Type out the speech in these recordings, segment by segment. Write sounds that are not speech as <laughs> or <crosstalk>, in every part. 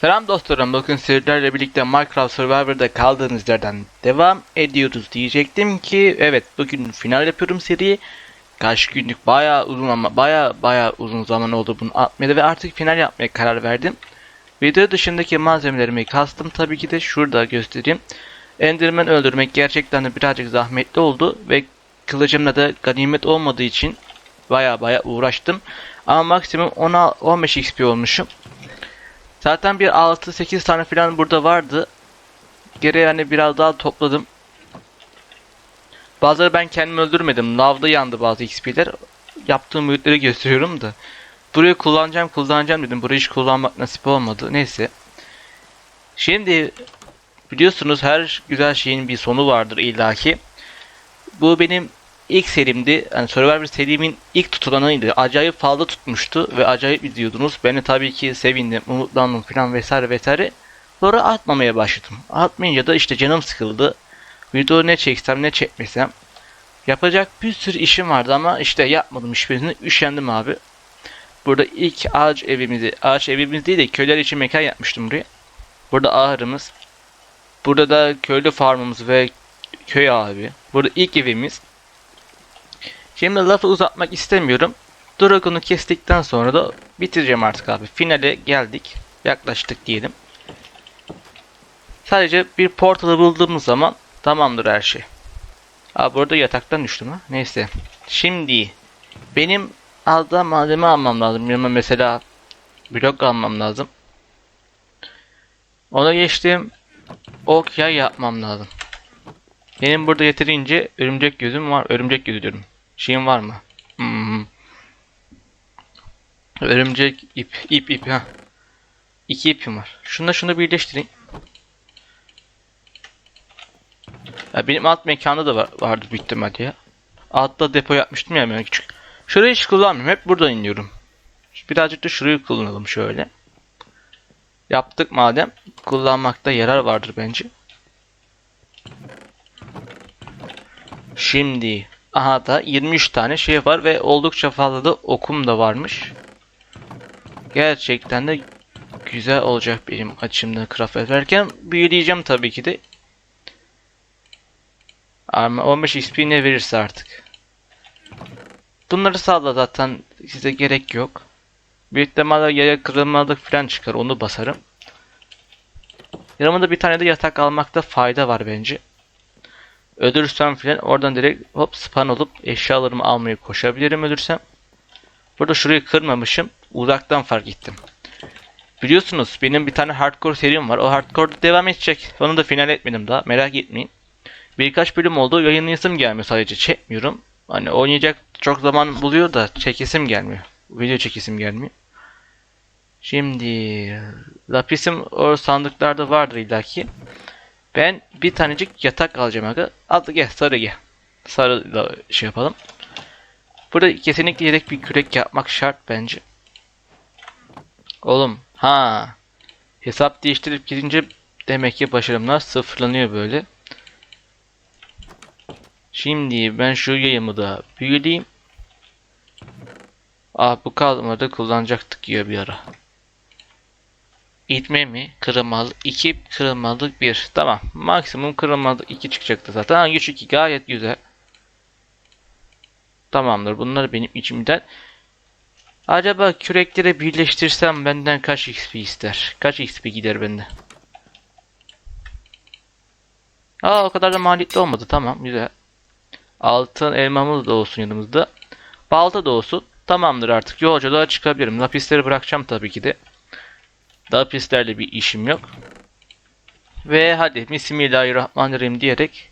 Selam dostlarım, bugün sizlerle birlikte Minecraft Survivor'da kaldığımız yerden devam ediyoruz diyecektim ki evet bugün final yapıyorum seriyi. Kaç günlük bayağı uzun ama bayağı bayağı uzun zaman oldu bunu atmaya ve artık final yapmaya karar verdim. Video dışındaki malzemelerimi kastım tabii ki de şurada göstereyim. Enderman öldürmek gerçekten de birazcık zahmetli oldu ve kılıcımla da ganimet olmadığı için bayağı bayağı uğraştım. Ama maksimum 10 15 XP olmuşum. Zaten bir 6-8 tane falan burada vardı. Geri yani biraz daha topladım. Bazıları ben kendimi öldürmedim. Lavda yandı bazı XP'ler. Yaptığım büyütleri gösteriyorum da. Burayı kullanacağım kullanacağım dedim. Burayı hiç kullanmak nasip olmadı. Neyse. Şimdi biliyorsunuz her güzel şeyin bir sonu vardır illaki. Bu benim ilk serimdi. Yani Survivor serimin ilk tutulanıydı. Acayip fazla tutmuştu ve acayip izliyordunuz. Ben de tabii ki sevindim, umutlandım falan vesaire vesaire. Sonra atmamaya başladım. Atmayınca da işte canım sıkıldı. Video ne çeksem ne çekmesem. Yapacak bir sürü işim vardı ama işte yapmadım hiçbirini. Üşendim abi. Burada ilk ağaç evimizi, ağaç evimiz değil de köyler için mekan yapmıştım buraya. Burada ahırımız. Burada da köylü farmımız ve köy abi. Burada ilk evimiz. Şimdi lafı uzatmak istemiyorum. Dragon'u kestikten sonra da bitireceğim artık abi. Finale geldik. Yaklaştık diyelim. Sadece bir portalı bulduğumuz zaman tamamdır her şey. Abi burada yataktan düştüm ha. Neyse. Şimdi benim aldığım malzeme almam lazım. Yanıma mesela blok almam lazım. Ona geçtim. Ok yay yapmam lazım. Benim burada yeterince örümcek gözüm var. Örümcek gözü diyorum. Şeyim var mı? Hmm. Örümcek ip, ip, ip ha. İki ipim var. Şunu şunu birleştireyim. Ya benim alt mekanda da var, vardı büyük ihtimalle ya. Altta depo yapmıştım ya ben küçük. Şurayı hiç kullanmıyorum. Hep buradan iniyorum. Birazcık da şurayı kullanalım şöyle. Yaptık madem. Kullanmakta yarar vardır bence. Şimdi aha da 23 tane şey var ve oldukça fazla da okum da varmış. Gerçekten de güzel olacak benim açımdan craft ederken büyüleyeceğim tabii ki de. Ama 15 XP ne verirse artık. Bunları sağla zaten size gerek yok. Büyük ihtimalle yaya kırılmalık falan çıkar onu basarım. Yanıma bir tane de yatak almakta fayda var bence. Ölürsem filan oradan direkt hop spawn olup eşyalarımı almaya koşabilirim ölürsem. Burada şurayı kırmamışım. Uzaktan fark ettim. Biliyorsunuz benim bir tane hardcore serim var. O hardcore devam edecek. Onu da final etmedim daha. Merak etmeyin. Birkaç bölüm oldu. Yayınlayasım gelmiyor sadece. Çekmiyorum. Hani oynayacak çok zaman buluyor da çekesim gelmiyor. Video çekesim gelmiyor. Şimdi lapisim o sandıklarda vardır illaki. Ben bir tanecik yatak alacağım aga. Al gel sarı gel. Sarı da şey yapalım. Burada kesinlikle yedek bir kürek yapmak şart bence. Oğlum ha. Hesap değiştirip gidince demek ki başarımlar sıfırlanıyor böyle. Şimdi ben şu yayımı da büyüleyeyim. Ah bu kalmadı kullanacaktık ya bir ara. İtme mi? Kırılmalı. 2 kırılmalık 1. Tamam. Maksimum kırılmalık 2 çıkacaktı zaten. Ha, güç 2 gayet güzel. Tamamdır. Bunlar benim içimden. Acaba kürekleri birleştirsem benden kaç XP ister? Kaç XP gider bende? Aa o kadar da maliyetli olmadı. Tamam güzel. Altın elmamız da olsun yanımızda. Balta da olsun. Tamamdır artık. Yolculuğa çıkabilirim. Lapisleri bırakacağım tabii ki de. Lapislerle bir işim yok. Ve hadi Bismillahirrahmanirrahim diyerek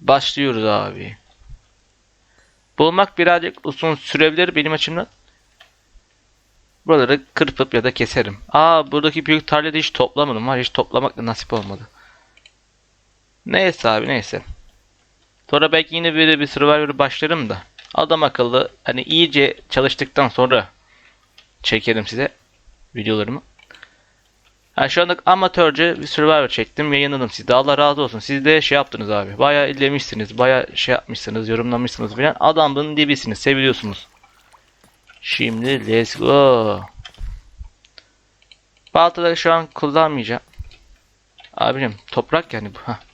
başlıyoruz abi. Bulmak birazcık uzun sürebilir benim açımdan. Buraları kırpıp ya da keserim. Aa buradaki büyük tarlada hiç toplamadım var. Hiç toplamak da nasip olmadı. Neyse abi neyse. Sonra belki yine böyle bir Survivor başlarım da. Adam akıllı hani iyice çalıştıktan sonra çekerim size videolarımı. Ha, şu anda amatörce bir Survivor çektim yayınladım sizde. Allah razı olsun. Siz de şey yaptınız abi. Bayağı izlemişsiniz. Bayağı şey yapmışsınız. Yorumlamışsınız falan. Adamın dibisiniz. Seviliyorsunuz. Şimdi let's go. Baltaları şu an kullanmayacağım. Abicim toprak yani bu. Hah.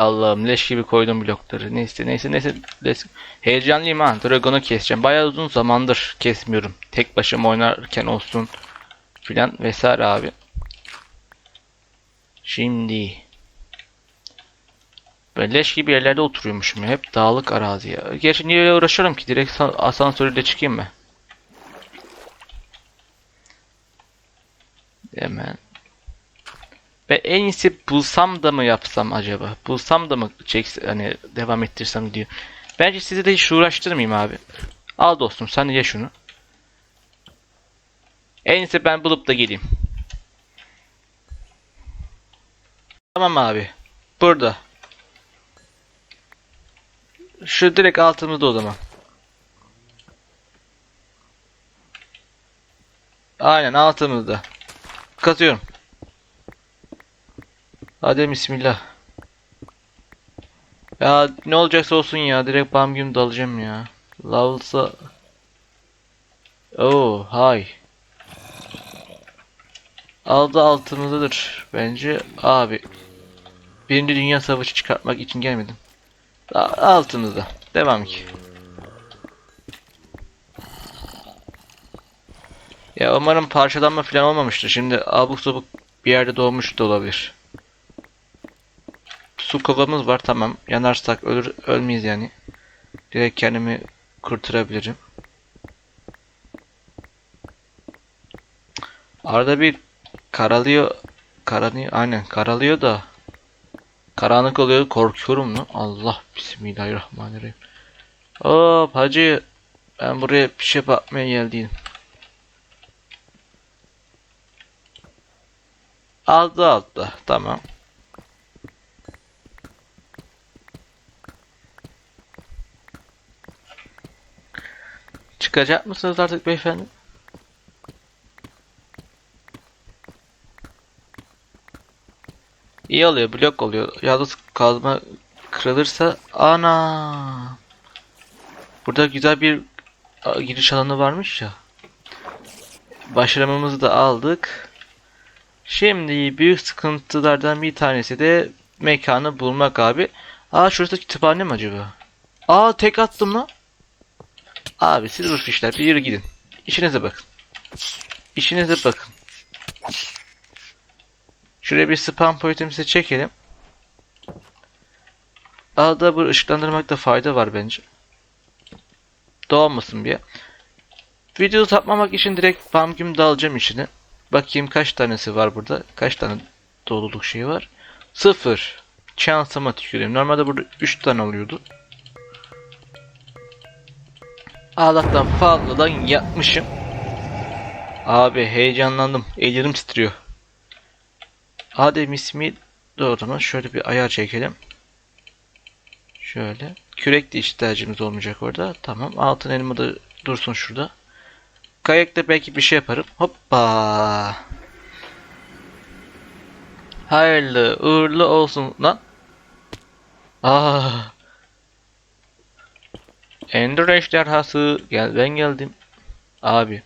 Allah'ım leş gibi koydum blokları. Neyse neyse neyse. neyse. Heyecanlıyım ha. Dragon'u keseceğim. Bayağı uzun zamandır kesmiyorum. Tek başıma oynarken olsun. Filan vesaire abi. Şimdi. Ben leş gibi yerlerde oturuyormuşum ya. Hep dağlık arazi ya. Gerçi niye uğraşıyorum ki? Direkt sa- asansörle çıkayım mı? Hemen. Ben en iyisi bulsam da mı yapsam acaba? Bulsam da mı çek hani devam ettirsem diyor. Bence sizi de hiç uğraştırmayayım abi. Al dostum sen ye şunu. En iyisi ben bulup da geleyim. Tamam abi. Burada. Şu direkt altımızda o zaman. Aynen altımızda. Katıyorum. Hadi bismillah. Ya ne olacaksa olsun ya. Direkt bam dalacağım ya. Lavulsa. Oh, hay. Aldı altımızdadır. Bence abi. Birinci Dünya Savaşı çıkartmak için gelmedim. Altımızda. Devam ki. Ya umarım parçalanma falan olmamıştır. Şimdi abuk sabuk bir yerde doğmuş da olabilir. Su kovamız var tamam. Yanarsak ölür ölmeyiz yani. Direkt kendimi kurtarabilirim. Arada bir karalıyor. Karanıyor. Aynen karalıyor da. Karanlık oluyor. Korkuyorum lan. Allah bismillahirrahmanirrahim. Hop hacı. Ben buraya bir şey bakmaya geldim. Aldı altta. Tamam. Çıkacak mısınız artık beyefendi? İyi oluyor, blok oluyor. Yalnız kazma kırılırsa ana. Burada güzel bir giriş alanı varmış ya. Başarımımızı da aldık. Şimdi büyük sıkıntılardan bir tanesi de mekanı bulmak abi. Aa şurası kütüphane mi acaba? Aa tek attım lan. Abi siz fişler bir yürü gidin. İşinize bakın. İşinize bakın. Şuraya bir spam pointimizi çekelim. Arada bu ışıklandırmakta fayda var bence. Doğmasın bir. Video satmamak için direkt bam güm dalacağım içine. Bakayım kaç tanesi var burada. Kaç tane doluluk şeyi var. Sıfır. Şansıma tüküreyim. Normalde burada 3 tane oluyordu. Allah'tan fazladan yapmışım. Abi heyecanlandım. Ellerim titriyor. Adem ismi doğru şöyle bir ayar çekelim. Şöyle. Kürek de ihtiyacımız olmayacak orada. Tamam. Altın elma da dursun şurada. Kayakta belki bir şey yaparım. Hoppa. Hayırlı uğurlu olsun lan. Aa. Ender ejderhası. Gel ben geldim. Abi.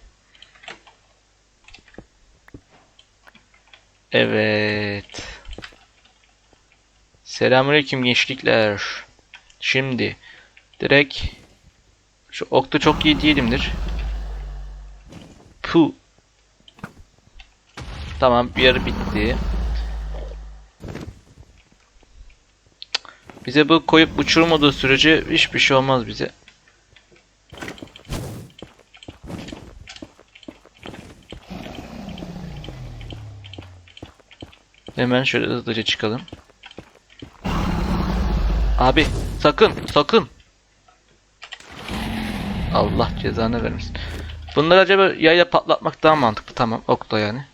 Evet. Selamünaleyküm gençlikler. Şimdi direkt şu okta çok iyi değilimdir. Pu. Tamam bir yarı bitti. Bize bu koyup uçurmadığı sürece hiçbir şey olmaz bize. Hemen şöyle hızlıca çıkalım. Abi sakın sakın. Allah cezanı vermesin. Bunları acaba yayla patlatmak daha mantıklı. Tamam okla yani.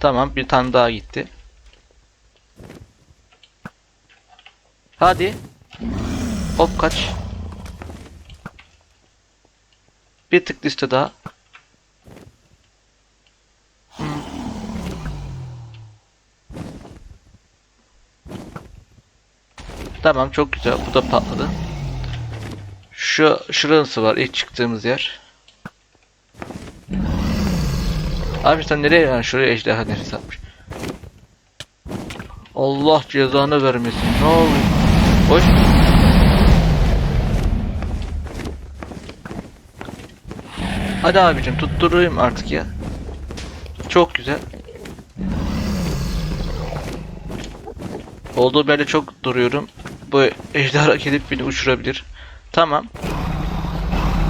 Tamam bir tane daha gitti. Hadi. Hop kaç. Bir tık liste daha. Tamam çok güzel. Bu da patladı. Şu şurası var ilk çıktığımız yer. Abi sen nereye yani şuraya ejderha neresi atmış. Allah cezanı vermesin. Ne oluyor? Hoş. Hadi abicim tutturayım artık ya. Çok güzel. Olduğu yerde çok duruyorum. Bu ejderha gelip beni uçurabilir. Tamam.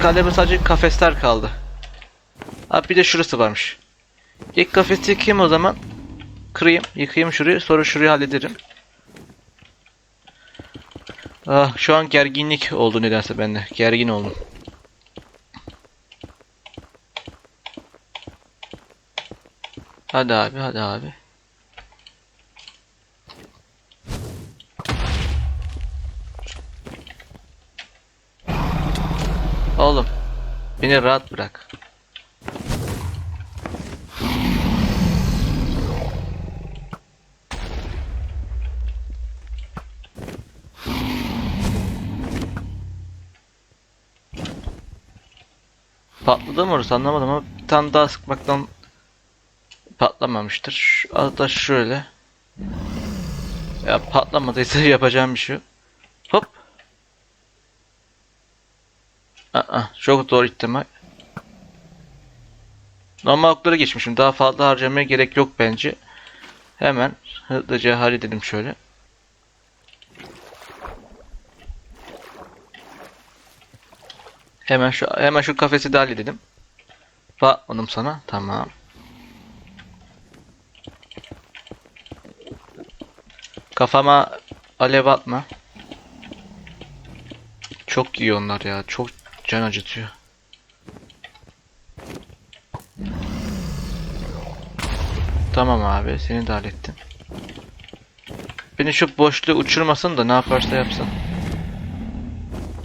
Kaleme sadece kafesler kaldı. Abi bir de şurası varmış. İlk kafesi yıkayayım o zaman. Kırayım, yıkayayım şurayı, sonra şurayı hallederim. Ah, şu an gerginlik oldu nedense bende. Gergin oldum. Hadi abi, hadi abi. Oğlum, beni rahat bırak. Patladı mı orası anlamadım ama bir tane daha sıkmaktan patlamamıştır. Hatta şöyle. Ya patlamadıysa <laughs> yapacağım bir şey yok. Aa, çok zor ihtimal. Normal oklara geçmişim. Daha fazla harcamaya gerek yok bence. Hemen hızlıca halledelim şöyle. Hemen şu hemen şu kafesi de halledelim. Bakmadım sana. Tamam. Kafama alev atma. Çok iyi onlar ya. Çok can acıtıyor. Tamam abi. Seni de hallettim. Beni şu boşluğu uçurmasın da ne yaparsa yapsın.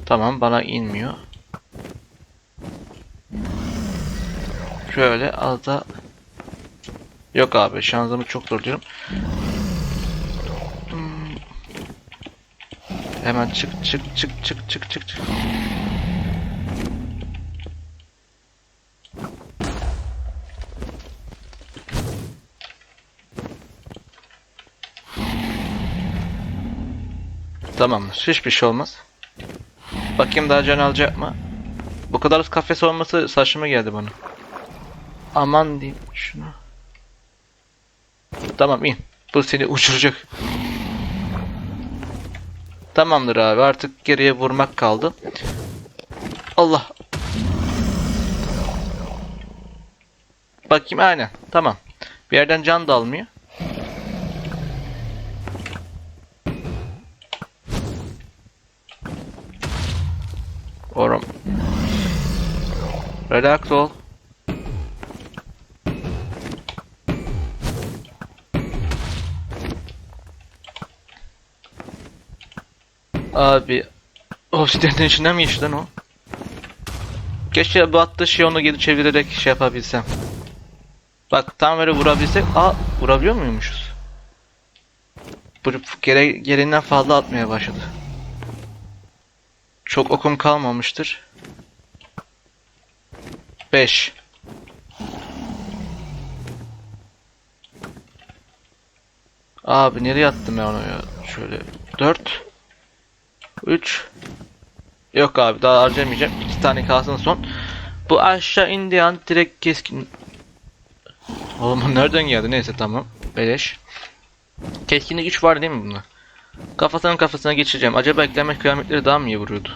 Tamam bana inmiyor. Şöyle az da Yok abi şansımı çok zorluyorum. Hmm. Hemen çık çık çık çık çık çık çık. Tamamdır. Hiçbir şey olmaz. Bakayım daha can alacak mı? Bu kadar kafes olması saçma geldi bana. Aman diyeyim şunu. Tamam in. Bu seni uçuracak. Tamamdır abi artık geriye vurmak kaldı. Allah. Bakayım aynen. Tamam. Bir yerden can da almıyor. Oğlum. Relax ol. Abi obsidian'ın içinden mi geçti lan o? Keşke bu attığı şeyi onu geri çevirerek şey yapabilsem. Bak tam böyle vurabilsek. Aa vurabiliyor muymuşuz? Bu gere, gereğinden fazla atmaya başladı. Çok okum kalmamıştır. 5 Abi nereye attım ben onu ya? Şöyle 4 3 Yok abi daha harcamayacağım. 2 tane kalsın son. Bu aşağı indiği an direkt keskin Oğlum nereden geldi? Neyse tamam. Beleş. Keskinlik 3 var değil mi bunda? Kafasının kafasına geçeceğim. Acaba ekleme kıyametleri daha mı iyi vuruyordu?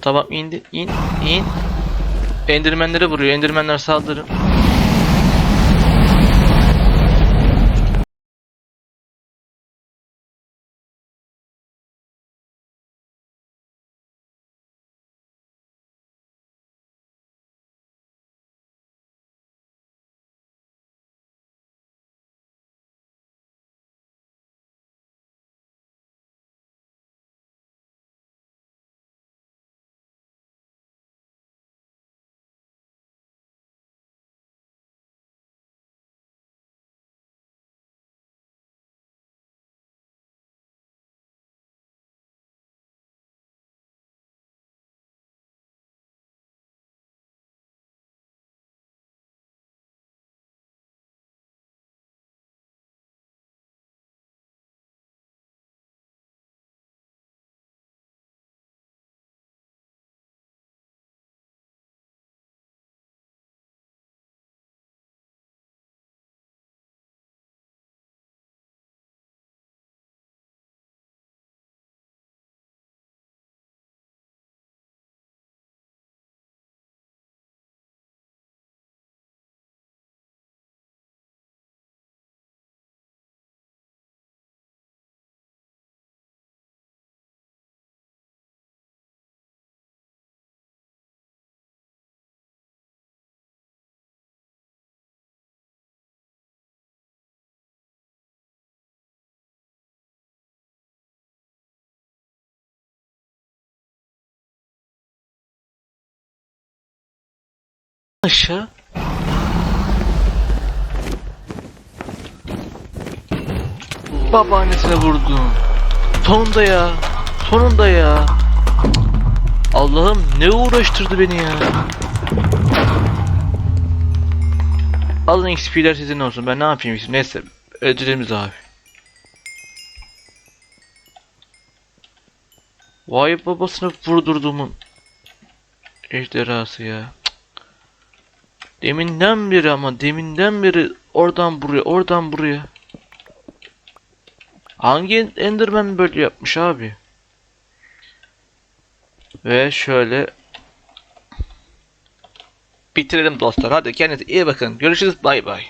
Tamam indi. in in. Endirmenlere vuruyor. Endirmenler saldırın. Aşağı. Babaannesine vurdum. Sonunda ya. Sonunda ya. Allah'ım ne uğraştırdı beni ya. Alın XP'ler sizin olsun. Ben ne yapayım? Neyse. Ödülümüz abi. Vay babasını vurdurduğumun ejderhası ya. Deminden beri ama deminden beri oradan buraya oradan buraya. Hangi Enderman böyle yapmış abi? Ve şöyle bitirelim dostlar. Hadi kendinize iyi bakın. Görüşürüz. Bay bay.